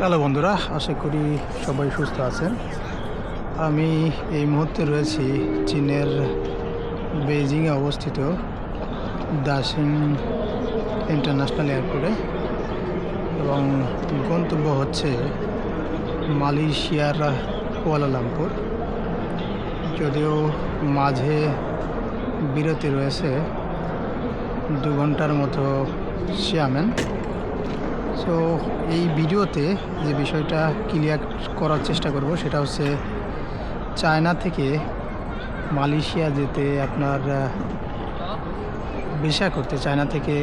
Hello বন্ধুরা, আশা করি সবাই সুস্থ আছেন। আমি এই মুহূর্তে রয়েছি চীনের বেইজিংয়ে অবস্থিত দাসিং ইন্টারন্যাশনাল এয়ারপোর্টে এবং গন্তব্য হচ্ছে মালয়েশিয়ার কুয়ালালামপুর। যদিও মাঝে বিরতি রয়েছে, দু ঘণ্টার মতো শিয়ামেন সো এই ভিডিওতে যে বিষয়টা ক্লিয়ার করার চেষ্টা করব, সেটা হচ্ছে চায়না থেকে মালয়েশিয়া যেতে আপনার ভিসা করতে, চায়না থেকে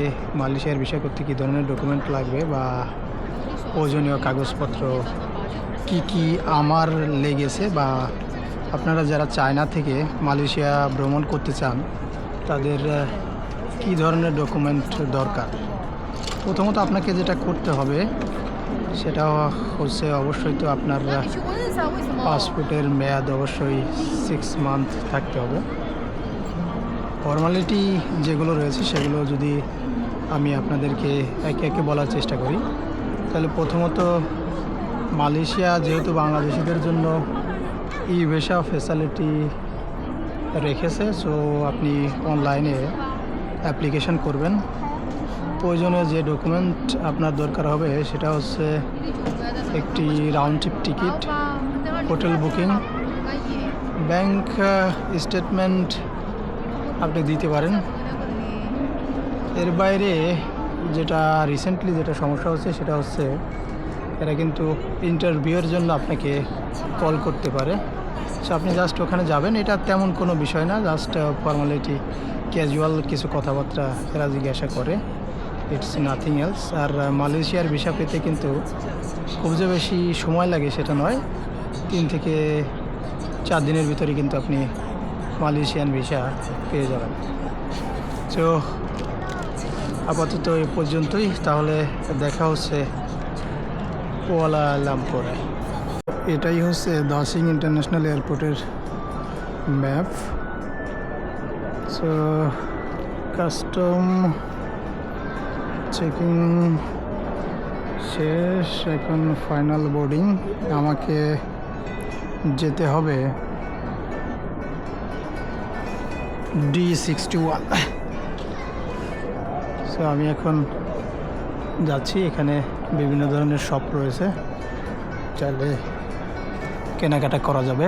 মালয়েশিয়ার ভিসা করতে কী ধরনের ডকুমেন্ট লাগবে বা প্রয়োজনীয় কাগজপত্র কি কি আমার লেগেছে বা আপনারা যারা চায়না থেকে মালয়েশিয়া ভ্রমণ করতে চান, তাদের কি ধরনের ডকুমেন্ট দরকার? প্রথমত আপনাকে যেটা করতে হবে সেটা হচ্ছে অবশ্যই তো আপনার পাসপোর্টের মেয়াদ অবশ্যই সিক্স মান্থ থাকতে হবে। ফর্মালিটি যেগুলো রয়েছে সেগুলো যদি আমি আপনাদেরকে একে একে বলার চেষ্টা করি তাহলে প্রথমত মালয়েশিয়া যেহেতু বাংলাদেশিদের জন্য ই ভেসা ফেসিলিটি রেখেছে সো আপনি অনলাইনে অ্যাপ্লিকেশন করবেন। প্রয়োজনীয় যে ডকুমেন্ট আপনার দরকার হবে, সেটা হচ্ছে একটি round trip ticket hotel booking bank statement আপনি দিতে পারেন। এর বাইরে যেটা রিসেন্টলি যেটা সমস্যা হচ্ছে, সেটা হচ্ছে এরা কিন্তু ইন্টারভিউয়ের জন্য আপনাকে কল করতে পারে। সো আপনি জাস্ট ওখানে যাবেন, এটা তেমন কোনো বিষয় না জাস্ট ফর্মালিটি ক্যাজুয়াল কিছু কথাবার্তা এরা জিজ্ঞাসা করে। ইটস নাথিং এলস আর মালয়েশিয়ার ভিসা পেতে কিন্তু খুব যে বেশি সময় লাগে সেটা নয়। তিন থেকে চার দিনের ভিতরে কিন্তু আপনি মালয়েশিয়ান ভিসা পেয়ে যাবেন। তো আপাতত এ পর্যন্তই। তাহলে দেখা হচ্ছে কুয়ালা লামপুরে। এটাই হচ্ছে দাসিং ইন্টারন্যাশনাল এয়ারপোর্টের ম্যাপ। সো কাস্টম চেকিং শেষ, এখন ফাইনাল বোর্ডিং আমাকে যেতে হবে ডি সিক্সটি ওয়ান সো আমি এখন যাচ্ছি। এখানে বিভিন্ন ধরনের শপ রয়েছে। চাইলে কেনাকাটা করা যাবে।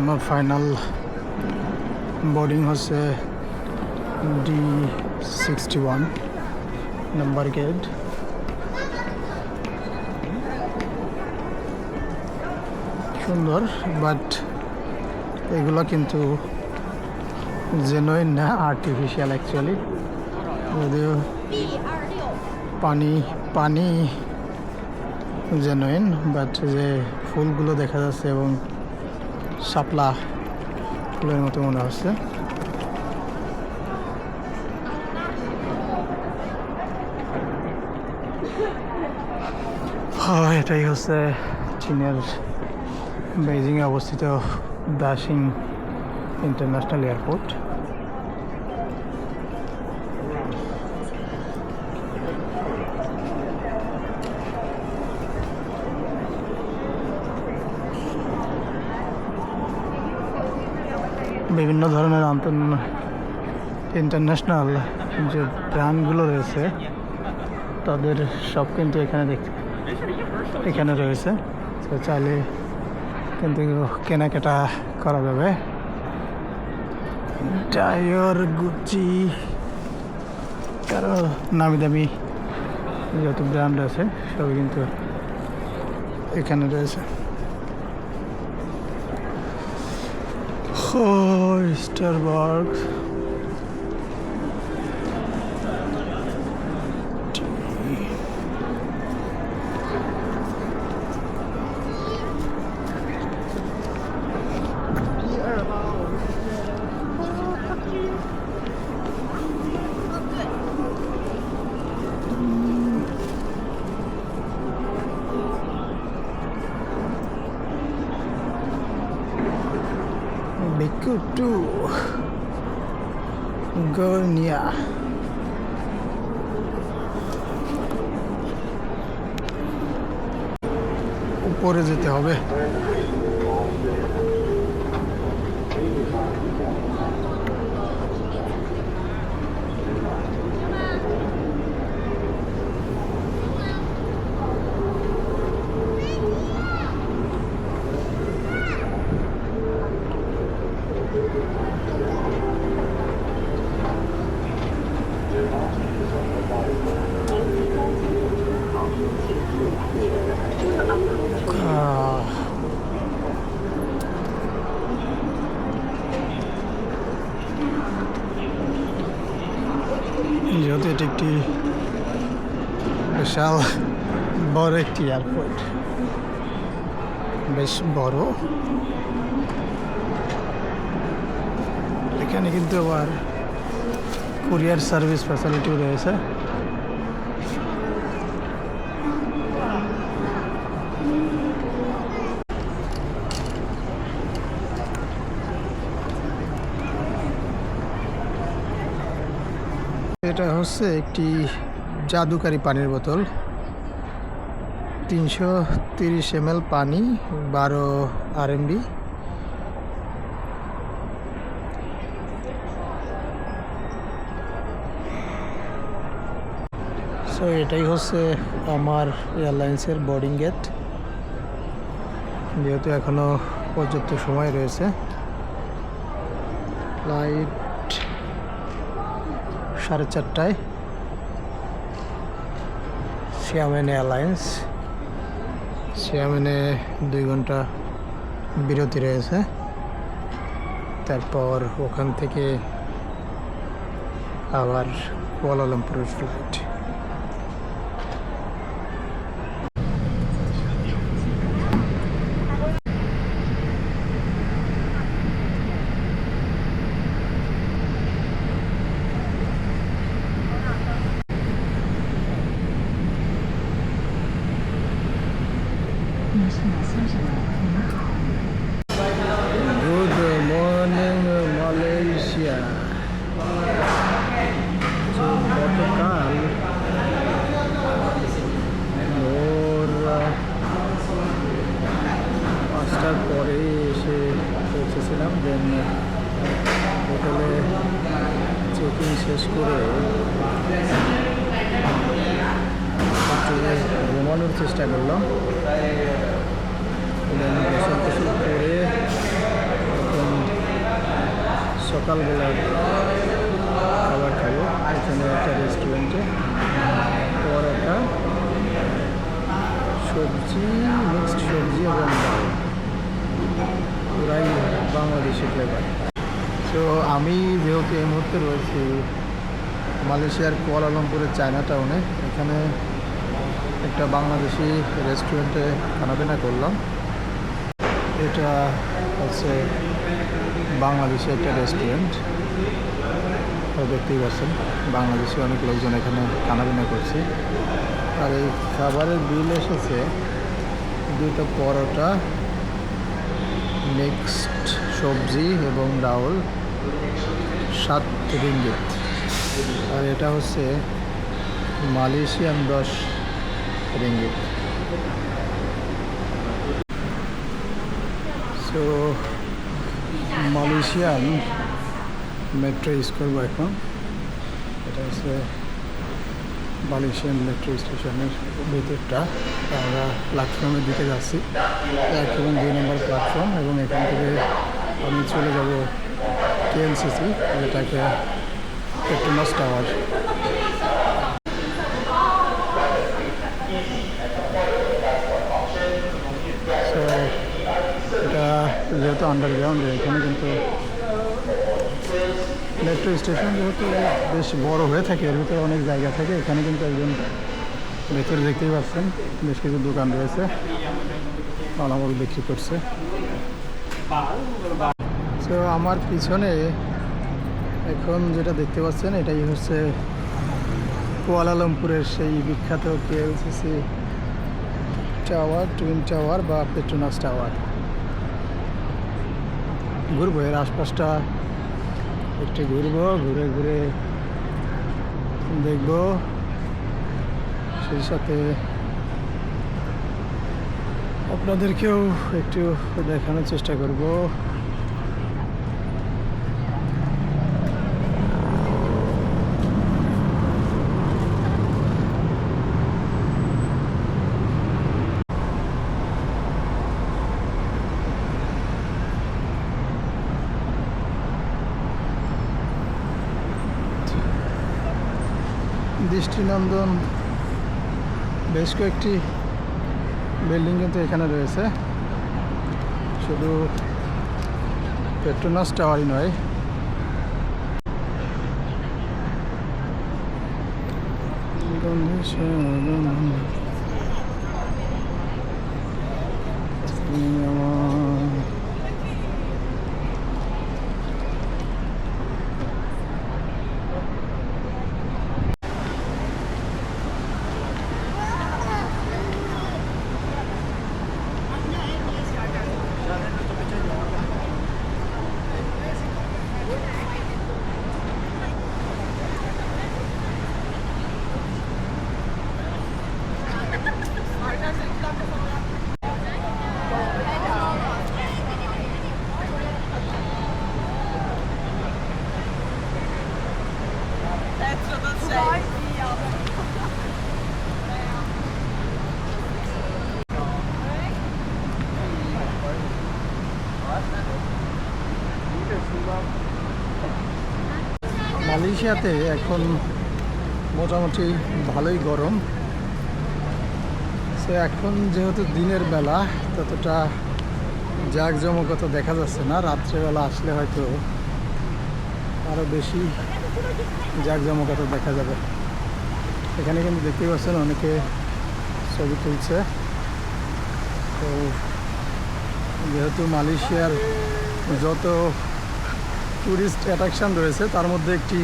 আমার ফাইনাল বোর্ডিং হচ্ছে D sixty one number gate সুন্দর বাট এগুলো কিন্তু জেনুইন না আর্টিফিশিয়াল অ্যাকচুয়ালি যদিও পানি পানি জেনুইন বাট যে ফুলগুলো দেখা যাচ্ছে এবং শাপলা ফুলের মতো মনে হচ্ছে এটাই হচ্ছে চীনের বেইজিংয়ে অবস্থিত দাসিং ইন্টারন্যাশনাল এয়ারপোর্ট বিভিন্ন ধরনের ইন্টারন্যাশনাল যে ব্র্যান্ডগুলো রয়েছে, তাদের সব কিন্তু এখানে দেখতে এখানে রয়েছে। তো চাইলে কিন্তু কেনাকাটা করা যাবে। টায়ার গুচি কারও নামি দামি যত ব্র্যান্ড আছে, সবই কিন্তু এখানে রয়েছে। Starbucks make you do Go near. উপরে যেতে হবে যেহেতু এটি একটি বিশাল বড় একটি এয়ারপোর্ট বেশ বড়। এখানে কিন্তু আবার কুরিয়ার সার্ভিস ফ্যাসিলিটিও রয়েছে। এটা হচ্ছে একটি জাদুকারি পানির বোতল। তিনশো তিরিশ এম পানি, বারো আর এমবি সো এটাই হচ্ছে আমার এয়ারলাইন্সের বোর্ডিং গেট যেহেতু এখনও পর্যাপ্ত সময় রয়েছে। ফ্লাইট সাড়ে চারটায় সিয়ামেন অ্যালায়েন্স সিয়ামেনে দুই ঘণ্টা বিরতি রয়েছে। তারপর ওখান থেকে আবার কুয়ালালামপুরের ফ্লাইট গুড মর্নিং মালয়েশিয়া যে গতকাল ভোর পাঁচটার পরে এসে পৌঁছেছিলাম দেন হোটেলে চেকিং শেষ করে একটু ঘুমানোর চেষ্টা করলাম। করে সকালবেলা খাবার খাব। এখানে একটা রেস্টুরেন্টে পরোটা সবজি মিক্সড সবজি এবং পুরাই বাংলাদেশি ফ্লেভার তো আমি যেহেতু এই মুহূর্তে রয়েছি, মালয়েশিয়ার কুয়ালালামপুরের চায়না টাউনে এখানে একটা বাংলাদেশি রেস্টুরেন্টে খানাপিনা করলাম। এটা হচ্ছে বাংলাদেশি একটা রেস্টুরেন্ট। দেখতেই পাচ্ছেন, বাংলাদেশি অনেক লোকজন এখানে খানাপিনা করছে। আর এই খাবারের বিল এসেছে দুটো পরোটা, মিক্সড সবজি এবং ডাউল, সাত রিঙ্গিত। আর এটা হচ্ছে মালয়েশিয়ান দশ ringgit so Malaysian metro use করব এখন। এটা হচ্ছে মালয়েশিয়ান মেট্রো স্টেশনের ভিতরটা। আমরা প্ল্যাটফর্মের দিকে যাচ্ছি। এক এবং দুই নম্বর প্ল্যাটফর্ম এবং এখান থেকে আমি চলে যাব কেএলসিসি যেটাকে পেট্রোনাস টাওয়ার সো এটা যেহেতু আন্ডারগ্রাউন্ড এখানে কিন্তু মেট্রো স্টেশন যেহেতু বেশ বড় হয়ে থাকে, এর ভিতরে অনেক জায়গা থাকে, এখানে কিন্তু একজন ভেতরে দেখতেই পাচ্ছেন, বেশ কিছু দোকান রয়েছে মালামাল বিক্রি করছে। তো আমার পিছনে এখন যেটা দেখতে পাচ্ছেন, এটাই হচ্ছে কুয়ালালামপুরের সেই বিখ্যাত কেএলসিসি টাওয়ার টুইন টাওয়ার বা পেট্রোনাস টাওয়ার ঘুরবো, এর আশপাশটা একটু ঘুরবো, ঘুরে ঘুরে দেখব। সেই সাথে আপনাদেরকেও একটু দেখানোর চেষ্টা করব। দৃষ্টিনন্দন বেশ কয়েকটি বিল্ডিং কিন্তু এখানে রয়েছে। শুধু পেট্রোনাস টাওয়ারই নয়। মালয়েশিয়াতে এখন মোটামুটি ভালোই গরম। সে এখন যেহেতু দিনের বেলা ততটা জাঁকজমকতা দেখা যাচ্ছে না। রাত্রেবেলা আসলে হয়তো আরও বেশি জাঁকজমকতা দেখা যাবে। এখানে কিন্তু দেখতেই পাচ্ছেন অনেকে ছবি তুলছে। তো যেহেতু মালয়েশিয়ার যত ট্যুরিস্ট অ্যাট্রাকশান রয়েছে, তার মধ্যে একটি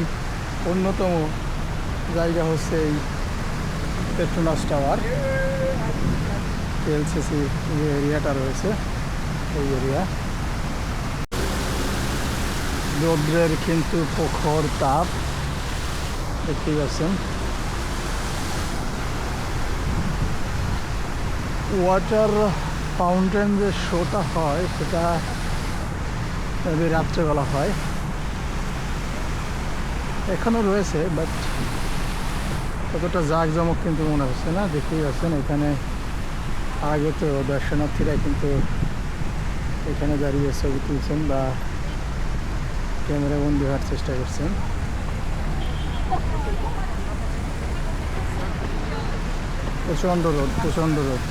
অন্যতম জায়গা হচ্ছে এই পেট্রোনাস টাওয়ার এলসিসি যে এরিয়াটা রয়েছে, এই এরিয়া রৌদ্রের কিন্তু প্রখর তাপ দেখতেই পাচ্ছেন ওয়াটার ফাউন্টেন যে শোটা হয় সেটা রাত্রেবেলা হয় এখনও রয়েছে বাট ততটা জাঁকজমক কিন্তু মনে হচ্ছে না দেখতেই পাচ্ছেন এখানে আগে তো দর্শনার্থীরা কিন্তু এখানে দাঁড়িয়ে ছবি তুলছেন বা ক্যামেরা বন্দি হওয়ার চেষ্টা করছেন প্রচণ্ড রোদ প্রচণ্ড রোদ।